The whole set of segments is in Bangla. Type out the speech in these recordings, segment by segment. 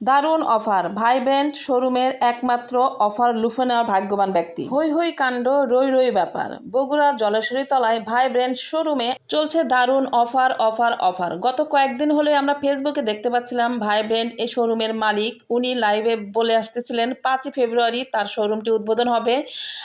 দারুণ অফার ভাই ভাইব্রেন্ট শোরুমের একমাত্র অফার লুফে নেওয়ার ভাগ্যবান ব্যক্তি। হই হই কাণ্ড, রই রই ব্যাপার। বগুড়ার জলেশ্বরী তলায় ভাই ভাইব্রেন্ট শোরুমে চলছে দারুণ অফার অফার অফার। গত কয়েকদিন হলে আমরা ফেসবুকে দেখতে পাচ্ছিলাম ভাই ভাইব্রেন্ট এই শোরুমের মালিক, উনি লাইভে বলে আসতেছিলেন, পাঁচই ফেব্রুয়ারি তার শোরুমটি উদ্বোধন হবে।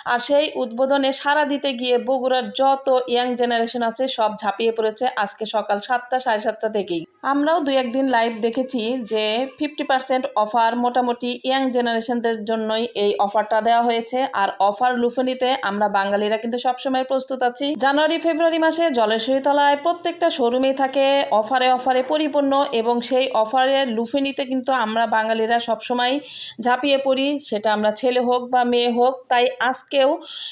আর সেই উদ্বোধনে সারা দিতে গিয়ে বগুড়ার যত ইয়াং জেনারেশন আছে, সব ঝাঁপিয়ে পড়েছে আজকে সকাল সাতটা, সাড়ে সাতটা থেকেই। আমরাও দু একদিন লাইভ দেখেছি যে, ফিফটি পার্সেন্ট অফার মোটামুটি ইয়াং জেনারেশনদের জন্যই এই অফারটা দেওয়া হয়েছে। আর অফার লুফে নিতে আমরা বাঙালিরা কিন্তু সবসময় প্রস্তুত আছি। জানুয়ারি, ফেব্রুয়ারি মাসে জলেশ্বরী তলায় প্রত্যেকটা শোরুমেই থাকে অফারে অফারে পরিপূর্ণ এবং সেই অফারে লুফে নিতে কিন্তু আমরা বাঙালিরা সবসময় ঝাঁপিয়ে পড়ি। সেটা আমরা ছেলে হোক বা মেয়ে হোক, তাই আজকেও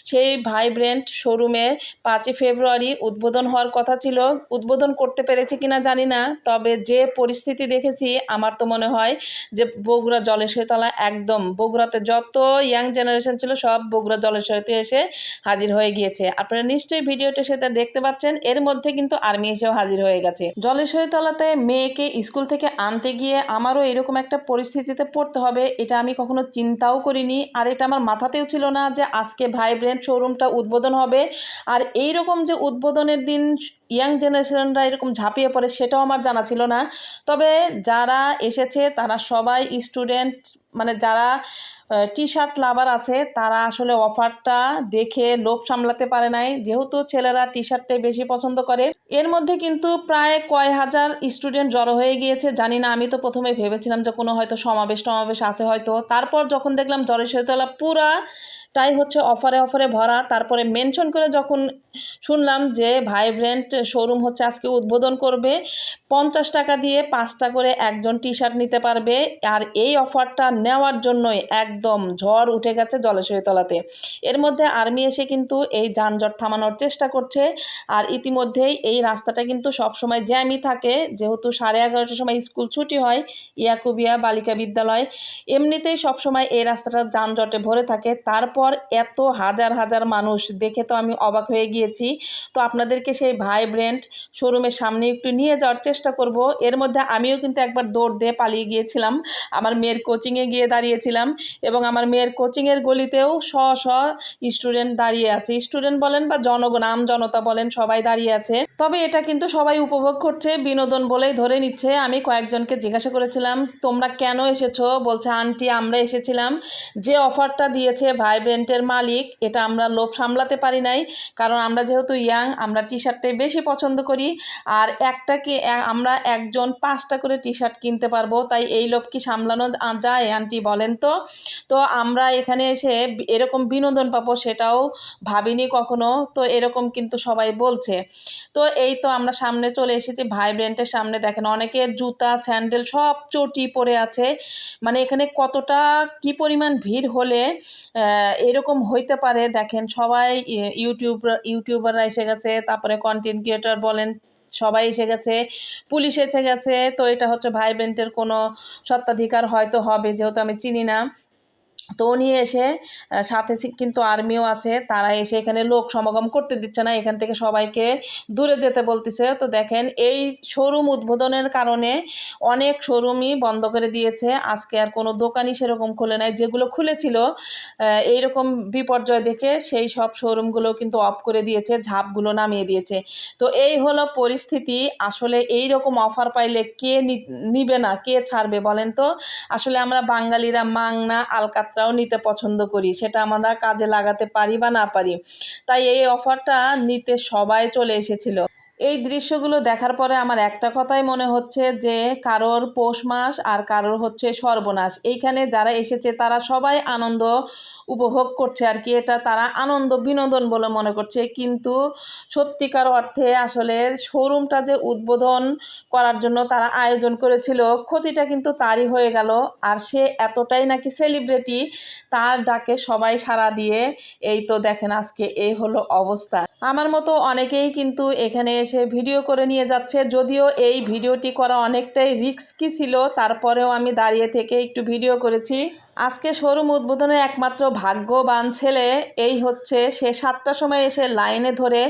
সেই ভাইব্রেন্ট শোরুমের পাঁচই ফেব্রুয়ারি উদ্বোধন হওয়ার কথা ছিল। উদ্বোধন করতে পেরেছি কিনা জানি না, তবে যে পরিস্থিতি দেখেছি, আমার তো মনে হয় যে বগুড়া জলেশ্বরীতলা একদম। বগুড়াতে যত ইয়াং জেনারেশন ছিল সব বগুড়া জলেশ্বরীতে এসে হাজির হয়ে গিয়েছে। আপনারা নিশ্চয়ই ভিডিওটা সেটা দেখতে পাচ্ছেন। এর মধ্যে কিন্তু আর্মি এসেও হাজির হয়ে গেছে। জলেশ্বরীতলাতে মেয়েকে স্কুল থেকে আনতে গিয়ে আমারও এরকম একটা পরিস্থিতিতে পড়তে হবে, এটা আমি কখনো চিন্তাও করিনি। আর এটা আমার মাথাতেও ছিল না যে আজকে ভাইব্রেন্ট শোরুমটা উদ্বোধন হবে। আর এই রকম যে উদ্বোধনের দিন ইয়াং জেনারেশনরা এরকম ঝাঁপিয়ে পড়ে সেটাও আমার জানা ছিল না। তবে যারা এসেছে তারা সবাই স্টুডেন্ট মানে যারা টি শার্ট লাভার আছে, তারা আসলে অফারটা দেখে লোভ সামলাতে পারে নাই। যেহেতু ছেলেরা টি শার্টটাই বেশি পছন্দ করে। এর মধ্যে কিন্তু প্রায় কয় হাজার স্টুডেন্ট জড়ো হয়ে গিয়েছে। জানি না, আমি তো প্রথমে ভেবেছিলাম যে কোনো হয়তো সমাবেশ টমাবেশ আছে হয়তো। তারপর যখন দেখলাম জলেশ্বরীতলা পুরা টাই হচ্ছে অফারে অফারে ভরা। তারপরে মেনশন করে যখন শুনলাম যে ভাইব্রেন্ট শোরুম হচ্ছে আজকে উদ্বোধন করবে, পঞ্চাশ টাকা দিয়ে পাঁচটা করে একজন টি শার্ট নিতে পারবে। আর এই অফারটা নেওয়ার জন্যই একদম ঝড় উঠে গেছে জলেশ্বরী তলাতে। এর মধ্যে আর্মি এসে কিন্তু এই যানজট থামানোর চেষ্টা করছে। আর ইতিমধ্যেই এই রাস্তাটা কিন্তু সবসময় জ্যামই থাকে। যেহেতু সাড়ে এগারোটার সময় স্কুল ছুটি হয়, ইয়াকুবিয়া বালিকা বিদ্যালয়, এমনিতেই সবসময় এই রাস্তাটা যানজটে ভরে থাকে। তারপর এত হাজার হাজার মানুষ, দেখে তো আমি অবাক হয়ে গিয়েছি। তো আপনাদেরকে সেই ভাইব্রেন্ট শোরুমের সামনে একটু নিয়ে যাওয়ার চেষ্টা করব। এর মধ্যে আমিও কিন্তু একবার দৌড় দিয়ে পালিয়ে গিয়েছিলাম। আমার মেয়ের কোচিংয়ে গিয়ে দাঁড়িয়েছিলাম এবং আমার মেয়ের কোচিংয়ের গলিতেও শ শ স্টুডেন্ট দাঁড়িয়ে আছে। স্টুডেন্ট বলেন বা জনগণ, আম জনতা বলেন, সবাই দাঁড়িয়ে আছে। তবে এটা কিন্তু সবাই উপভোগ করছে, বিনোদন বলেই ধরে নিচ্ছে। আমি কয়েকজনকে জিজ্ঞাসা করেছিলাম, তোমরা কেন এসেছ? বলছে, আন্টি, আমরা এসেছিলাম। যে অফারটা দিয়েছে ভাইব্রেন্টের মালিক, এটা আমরা লোভ সামলাতে পারি নাই। কারণ আমরা যেহেতু ইয়াং আমরা টি শার্টটাই বেশি পছন্দ করি। আর একটা কি আমরা একজন পাঁচটা করে টি শার্ট কিনতে পারব। তাই এই লোভ কি সামলানো যায়, আন্টি বলেন তো? তো আমরা এখানে এসে এরকম বিনোদন পাবো সেটাও ভাবিনি কখনো। তো এরকম কিন্তু সবাই বলছে। তো এই তো আমরা সামনে চলে এসেছি ভাইব্রেন্টের সামনে। দেখেন অনেকের জুতা, স্যান্ডেল সব চটি পরে আছে। মানে এখানে কতটা, কি পরিমাণ ভিড় হলে এরকম হইতে পারে। দেখেন সবাই ইউটিউব, ইউটিউবাররা এসে গেছে। তারপরে কন্টেন্ট ক্রিয়েটর বলেন, সবাই এসে গেছে। পুলিশ এসে গেছে। তো এটা হচ্ছে ভাইব্রেন্টের কোনো সত্ত্বাধিকার হয়তো হবে, যেহেতু আমি চিনি না। তো উনি এসে সাথে কিন্তু আর্মিও আছে, তারা এসে এখানে লোক সমাগম করতে দিচ্ছে না, এখান থেকে সবাইকে দূরে যেতে বলতেছে। তো দেখেন, এই শোরুম উদ্বোধনের কারণে অনেক শোরুমই বন্ধ করে দিয়েছে। আজকে আর কোনো দোকানই সেরকম খুলে নাই। যেগুলো খুলেছিল এইরকম বিপর্যয় দেখে সেই সব শোরুমগুলো কিন্তু অফ করে দিয়েছে, ঝাপগুলো নামিয়ে দিয়েছে। তো এই হলো পরিস্থিতি। আসলে এই রকম অফার পাইলে কে নিবে না, কে ছাড়বে বলেন তো? আসলে আমরা বাঙালিরা মাংনা আলকাতরাও নিতে পছন্দ করি, সেটা আমরা কাজে লাগাতে পারি বা না পারি। তাই এই অফারটা নিতে সবাই চলে এসেছিল। এই দৃশ্যগুলো দেখার পরে আমার একটা কথাই মনে হচ্ছে যে, কারোর পৌষ মাস আর কারোর হচ্ছে সর্বনাশ। এইখানে যারা এসেছে তারা সবাই আনন্দ উপভোগ করছে আর কি। এটা তারা আনন্দ, বিনোদন বলে মনে করছে। কিন্তু সত্যিকার অর্থে আসলে শোরুমটা যে উদ্বোধন করার জন্য তারা আয়োজন করেছিল, ক্ষতিটা কিন্তু তারই হয়ে গেল। আর সে এতটাই নাকি সেলিব্রিটি তার ডাকে সবাই সাড়া দিয়ে, এই তো দেখেন আজকে এই হলো অবস্থা। আমার মতো অনেকেই কিন্তু এখানে এসে ভিডিও করে নিয়ে যাচ্ছে। যদিও এই ভিডিওটি করা অনেকটাই রিস্কি ছিল, তারপরেও আমি দাঁড়িয়ে থেকে একটু ভিডিও করেছি। আজকে শোরুম উদ্বোধনের একমাত্র ভাগ্যবান ছেলে, এই হচ্ছে সে সাতটার সময় এসে লাইনে ধরে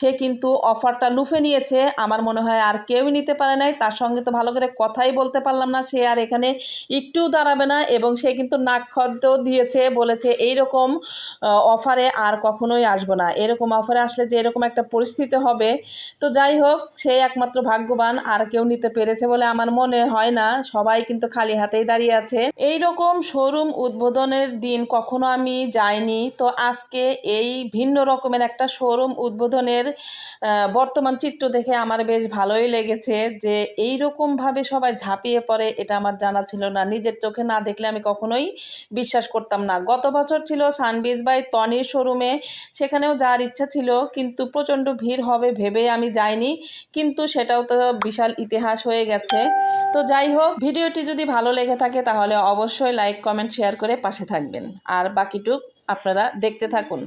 সে কিন্তু অফারটা লুফে নিয়েছে। আমার মনে হয় আর কেউই নিতে পারে নাই। তার সঙ্গে তো ভালো করে কথাই বলতে পারলাম না। সে আর এখানে একটুও দাঁড়াবে না এবং সে কিন্তু নাক খদ্দও দিয়েছে, বলেছে এই রকম অফারে আর কখনোই আসব না। এরকম অফারে আসলে যে এরকম একটা পরিস্থিতি হবে। তো যাই হোক, সে একমাত্র ভাগ্যবান, আর কেউ নিতে পেরেছে বলে আমার মনে হয় না। সবাই কিন্তু খালি হাতেই দাঁড়িয়ে আছে। এই রকম শোরুম উদ্বোধনের দিন কখনো আমি যাইনি। তো আজকে এই ভিন্ন রকমের একটা শোরুম উদ্বোধনের বর্তমান চিত্র দেখে আমার বেশ ভালোই লেগেছে যে এই রকমভাবে সবাই ঝাঁপিয়ে পড়ে এটা আমার জানা ছিল না। নিজের চোখে না দেখলে আমি কখনোই বিশ্বাস করতাম না। গত বছর ছিল সানবিজ বাই তনির শোরুমে, সেখানেও যাওয়ার ইচ্ছা ছিল, কিন্তু প্রচণ্ড ভিড় হবে ভেবে আমি যাইনি, কিন্তু সেটাও তো বিশাল ইতিহাস হয়ে গেছে। তো যাই হোক, ভিডিওটি যদি ভালো লেগে থাকে তাহলে অবশ্যই লাইক কমেন্ট শেয়ার করে পাশে থাকবেন। আর বাকিটুক আপনারা দেখতে থাকুন।